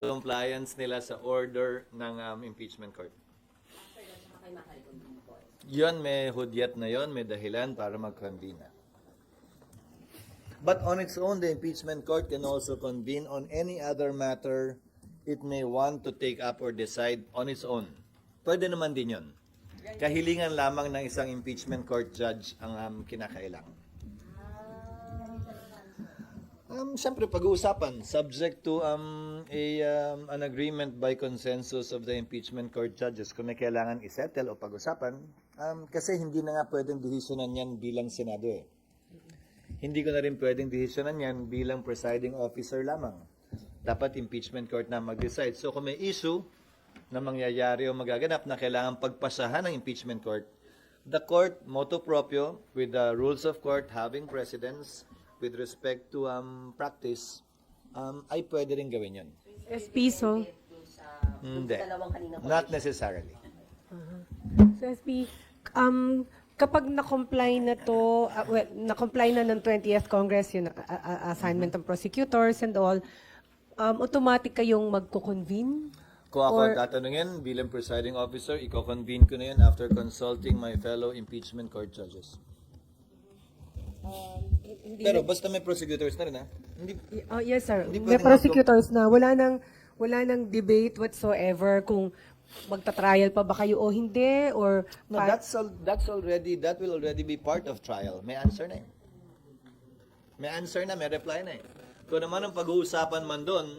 compliance nila sa order ng um, impeachment court. Yun, may hudyat na yon, may dahilan para mag-convene. But on its own, the impeachment court can also convene on any other matter it may want to take up or decide on its own. Pwede naman din yun. Kahilingan lamang ng isang impeachment court judge ang um, kinakailangan. Um, Siyempre, pag-uusapan, subject to um, a, um, an agreement by consensus of the impeachment court judges kung may kailangan isettle o pag-usapan, um, kasi hindi na nga pwedeng desisyonan yan bilang Senado eh. Hindi ko na rin pwedeng desisyonan yan bilang presiding officer lamang. Dapat impeachment court na mag-decide. So kung may issue na mangyayari o magaganap na kailangan pagpasahan ng impeachment court, the court, motu proprio, with the rules of court having precedence with respect to um, practice, um, ay pwede rin gawin yun. SP, so, Hindi. Not necessarily. so SP, um, kapag na-comply na to, uh, well, na-comply na ng 20th Congress, yung uh, uh, assignment ng prosecutors and all, um, automatic kayong magko-convene? Kung ako Or- ang tatanungin bilang presiding officer, i-convene ko na yun after consulting my fellow impeachment court judges. Hindi Pero basta may prosecutors na rin ha. Hindi, Oh, yes, sir. Hindi May pwedeng prosecutors na wala nang wala nang debate whatsoever kung magta-trial pa ba kayo o hindi or no, pa- that's, al- that's already, that will already be part of trial. May answer na eh. May answer na, may reply na eh. Kung naman ang pag-uusapan man doon,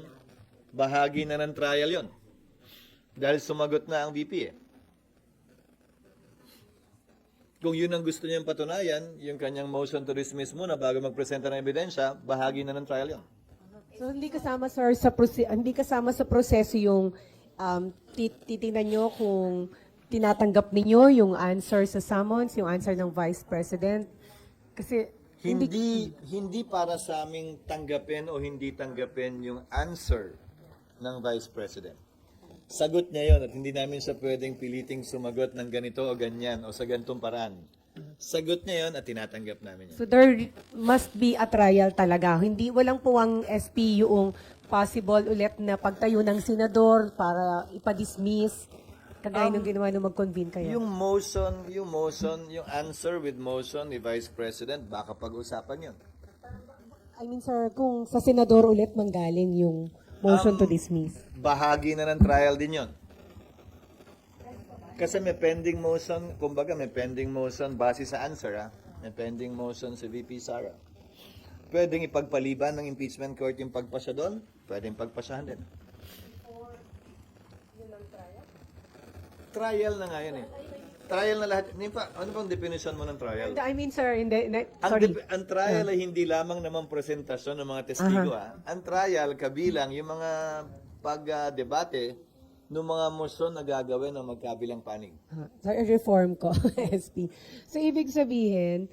bahagi na ng trial yon. Dahil sumagot na ang VP eh. Kung yun ang gusto niyang patunayan, yung kanyang motion to dismiss muna bago magpresenta ng ebidensya, bahagi na ng trial yon. So hindi kasama sir sa proce- hindi kasama sa proseso yung um, tit- titingnan nyo kung tinatanggap ninyo yung answer sa summons, yung answer ng Vice President. Kasi Hindi hindi para sa aming tanggapin o hindi tanggapin yung answer ng Vice President. Sagot niya yon at hindi namin siya pwedeng piliting sumagot ng ganito o ganyan o sa ganitong paraan. Sagot niya yon at tinatanggap namin yun. So there must be a trial talaga. Hindi walang puwang SP yung possible ulit na pagtayo ng senador para ipa-dismiss kagaya nung ginawa nung mag-convene kayo. Yung motion, yung motion, yung answer with motion ni Vice President, baka pag-usapan yun. I mean sir, kung sa senador ulit manggaling yung motion to dismiss. bahagi na ng trial din yon. Kasi may pending motion, kumbaga may pending motion base sa answer ha. May pending motion si VP Sara. Pwedeng ipagpaliban ng impeachment court yung pagpasya doon, pwedeng pagpasyahan din. Trial na nga yan eh. Trial na lahat. Hindi pa, ano bang definition mo ng trial? I mean sir, hindi, hindi Ang, sorry. dep- ang trial ay hindi lamang naman presentasyon ng mga testigo. ah. Ang trial, kabilang yung mga pag-debate ng mga motion na gagawin ng magkabilang panig. Ah, Sorry, reform ko, SP. So, ibig sabihin,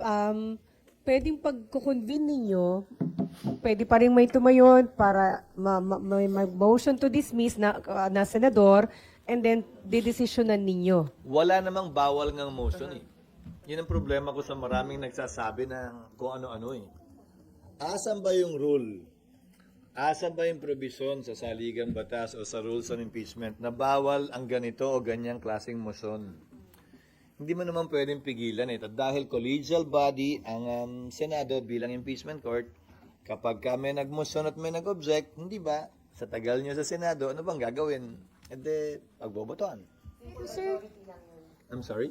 um, pwedeng pagkukonvene ninyo, pwede pa rin may tumayon para ma- ma- may mag-motion to dismiss na, uh, na senador and then didesisyonan ninyo. Wala namang bawal ngang motion eh. Yun ang problema ko sa maraming nagsasabi ng kung ano-ano eh. Asan ba yung rule? Asan ba yung provision sa saligang batas o sa rules on impeachment na bawal ang ganito o ganyang klaseng motion? Hindi mo naman pwedeng pigilan ito dahil collegial body ang um, Senado bilang impeachment court. Kapag ka may nagmotion at may nag-object, hindi ba? Sa tagal nyo sa Senado, ano bang gagawin? E de, pagbobotohan. Sir, I'm sorry?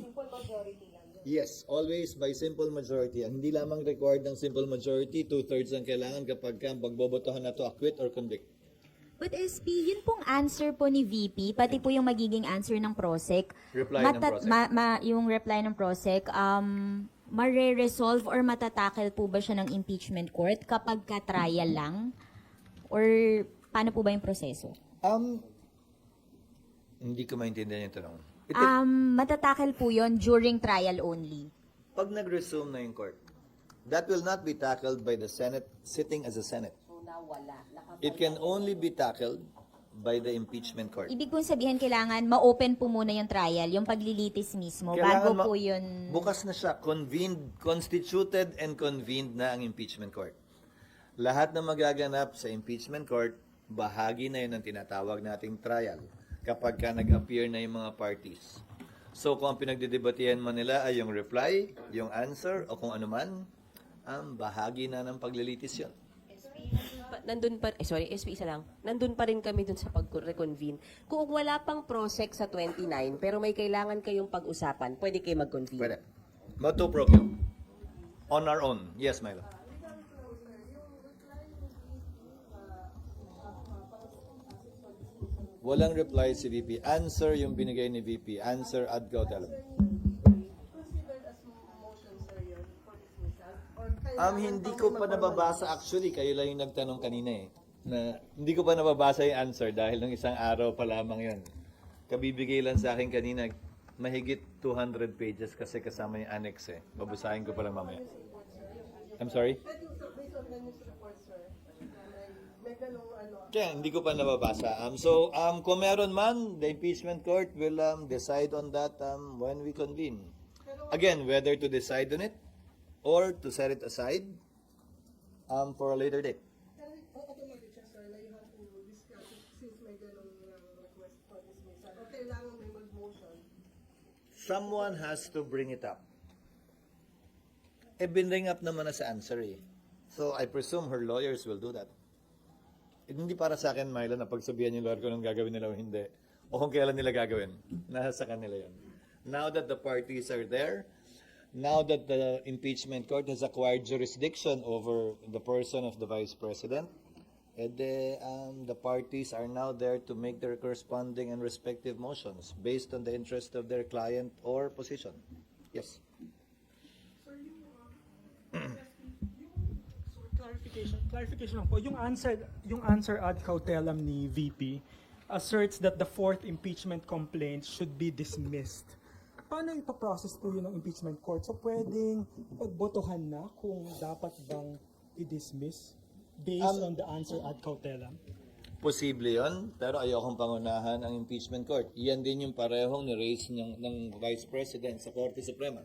Yes, always by simple majority. Ang hindi lamang required ng simple majority, two-thirds ang kailangan kapag ka pagbobotohan na to acquit or convict. But SP, yun pong answer po ni VP, pati po yung magiging answer ng PROSEC. Reply ng PROSEC. ma- ma- yung reply ng PROSEC, um, mare-resolve or matatakel po ba siya ng impeachment court kapag ka-trial lang? Or paano po ba yung proseso? Um, hindi ko maintindihan yung tanong. Ito, Um, matatakel po yon during trial only. pag nag-resume na yung court, that will not be tackled by the Senate sitting as a Senate. It can only be tackled by the impeachment court. Ibig pong sabihin, kailangan ma-open po muna yung trial, yung paglilitis mismo, bago ma- po yun... Bukas na siya, convened, constituted and convened na ang impeachment court. Lahat na magaganap sa impeachment court bahagi na yun ng tinatawag nating trial kapag ka nag-appear na yung mga parties. So kung ang pinagdidebatihan man nila ay yung reply, yung answer, o kung ano man, ang bahagi na ng paglilitis yun. Pa- nandun pa, eh, sorry, SP isa lang. Nandun pa rin kami dun sa pag-reconvene. Kung wala pang prosec sa 29, pero may kailangan kayong pag-usapan, pwede kayo mag-convene. Pwede. Motu proprio. On our own. Yes, Milo. Walang reply si VP. Answer yung binigay ni VP. Answer ad cautelam. Um, hindi ko pa nababasa actually. Kayo lang yung nagtanong kanina eh. Na, hindi ko pa nababasa yung answer dahil ng isang araw pa lamang yun. Kabibigay lang sa akin kanina, mahigit 200 pages kasi kasama yung annex eh. Babasahin ko pa lang mamaya. I'm sorry? Kaya hindi ko pa nababasa. Um, so, um, kung meron man, the impeachment court will um, decide on that um, when we convene. Again, whether to decide on it or to set it aside um, for a later date. Someone has to bring it up. Eh, binring up naman na sa answer eh. So, I presume her lawyers will do that. Hindi para sa akin, Milo, na pagsabihan yung lawyer ko nung gagawin nila o hindi. O kung kailan nila gagawin. Nasa kanila yun. Now that the parties are there, now that the impeachment court has acquired jurisdiction over the person of the vice president, the, um, the parties are now there to make their corresponding and respective motions based on the interest of their client or position. Yes. Clarification, clarification lang po. Yung answer, yung answer ad cautelam ni VP asserts that the fourth impeachment complaint should be dismissed. Paano ipaprocess po yun ng impeachment court? So pwedeng pagbotohan na kung dapat bang i-dismiss based on the answer ad cautelam? Posible yon, pero ayokong pangunahan ang impeachment court. Iyan din yung parehong ni-raise ng, ng Vice President sa Korte Suprema.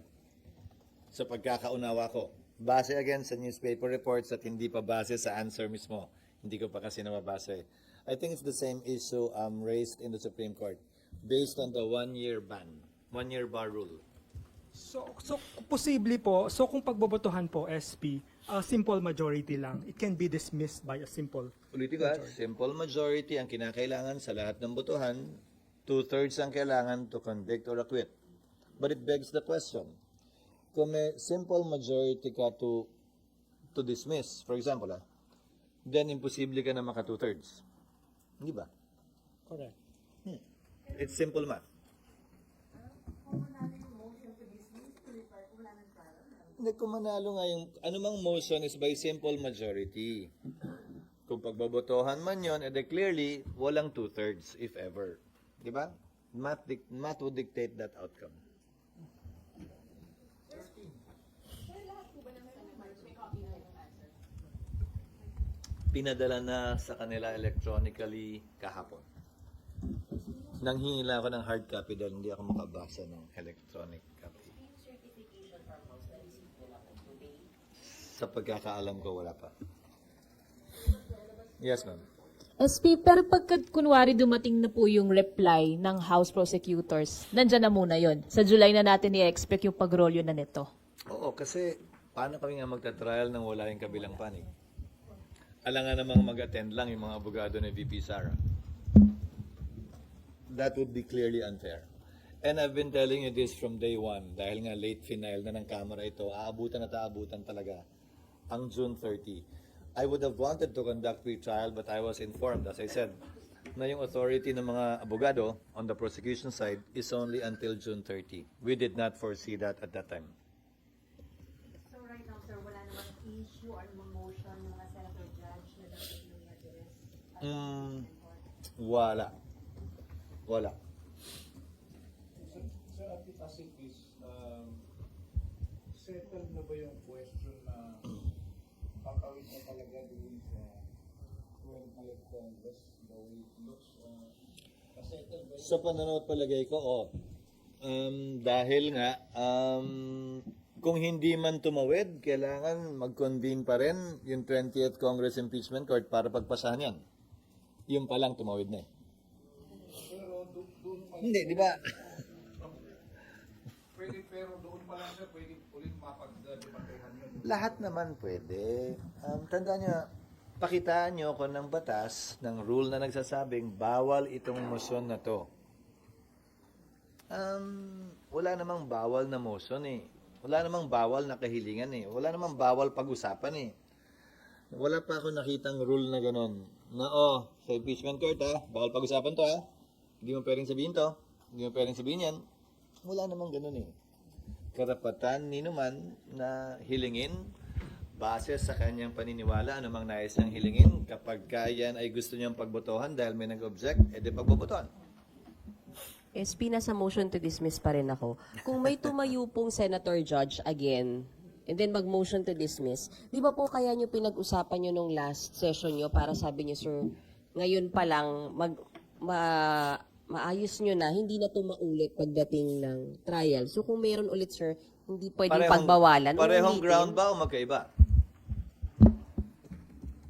Sa pagkakaunawa ko. Base again sa newspaper reports at hindi pa base sa answer mismo. Hindi ko pa kasi nababase. I think it's the same issue um, raised in the Supreme Court based on the one-year ban, one-year bar rule. So, so posible po, so kung pagbobotohan po SP, a simple majority lang, it can be dismissed by a simple Ulitin ko, ah, simple majority ang kinakailangan sa lahat ng botohan, two-thirds ang kailangan to convict or acquit. But it begs the question, kung may simple majority ka to to dismiss, for example, ah, then imposible ka na maka two-thirds. Hindi ba? Correct. It's simple math. Hindi, kung manalo nga yung, anumang motion is by simple majority. Kung pagbabotohan man yon, edi clearly, walang two-thirds, if ever. Di ba? Math, math would dictate that outcome. Pinadala na sa kanila electronically kahapon. Nanghingi lang ako ng hard copy dahil hindi ako makabasa ng electronic copy. Sa pagkakaalam ko, wala pa. Yes, ma'am. SP, pero pagka kunwari dumating na po yung reply ng House Prosecutors, nandyan na muna yon. Sa July na natin i-expect yung pagrolyo na nito. Oo, kasi paano kami nga magta-trial nang wala yung kabilang panig? Alangan namang mag-attend lang yung mga abogado ni VP Sara. That would be clearly unfair. And I've been telling you this from day one, dahil nga late final na ng Kamara ito, aabutan at aabutan talaga ang June 30. I would have wanted to conduct pre-trial but I was informed, as I said, na yung authority ng mga abogado on the prosecution side is only until June 30. We did not foresee that at that time. So right now, sir, wala namang issue or motion ng mga senator Mm, wala. Wala. Sir, at it is, um, settled na ba yung question na kakawin na talaga doon sa 20th Congress, the way it looks, uh, Sa panonood palagay ko, oh. Um, dahil nga, um, kung hindi man tumawid, kailangan mag-convene pa rin yung 20th Congress Impeachment Court para pagpasahan yan. Yung pa lang tumawid na eh. Pero do- doon pa Hindi, di ba? pwede pero doon pa lang siya pwede ulit mapag-debatehan yun. Lahat naman pwede. Um, tandaan nyo, pakitaan nyo ko ng batas, ng rule na nagsasabing bawal itong motion na to. Um, wala namang bawal na motion eh. Wala namang bawal na kahilingan eh. Wala namang bawal pag-usapan eh. Wala pa ako nakitang rule na ganun. Na oh, sa impeachment court ha, bawal pag-usapan to ha. Hindi mo pwedeng sabihin to. Hindi mo pwedeng sabihin yan. Wala namang ganun eh. Karapatan ni naman na hilingin base sa kanyang paniniwala anumang nais niyang hilingin kapag kayan ay gusto niyang pagbotohan dahil may nag-object, edi pagbobotohan. SP, nasa motion to dismiss pa rin ako. Kung may tumayo pong senator judge again, and then mag-motion to dismiss, di ba po kaya nyo pinag-usapan nyo nung last session nyo para sabi nyo, sir, ngayon pa lang, mag, ma, maayos nyo na, hindi na ito maulit pagdating ng trial. So kung meron ulit, sir, hindi pwedeng pagbawalan. Parehong ground ba o magkaiba?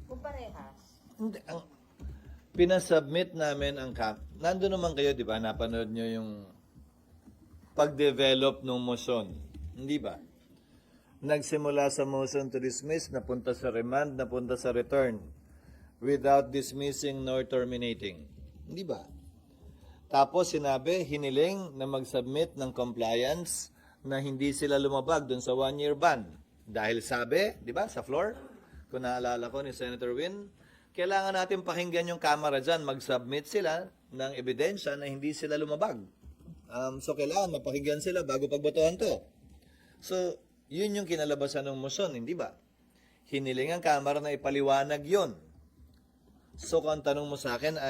Kung parehas. Hindi. Ang, pinasubmit namin ang camp. Nandun naman kayo, di ba? Napanood nyo yung pag-develop ng motion. Hindi ba? Nagsimula sa motion to dismiss, napunta sa remand, napunta sa return. Without dismissing nor terminating. Hindi ba? Tapos sinabi, hiniling na mag-submit ng compliance na hindi sila lumabag dun sa one-year ban. Dahil sabi, di ba, sa floor, kung naalala ko ni Senator Win, kailangan natin pakinggan yung camera dyan, mag-submit sila ng ebidensya na hindi sila lumabag. Um, so, kailangan mapakinggan sila bago pagbotohan to. So, yun yung kinalabasan ng motion, hindi ba? Hiniling ang camera na ipaliwanag yon. So, kung ang tanong mo sa akin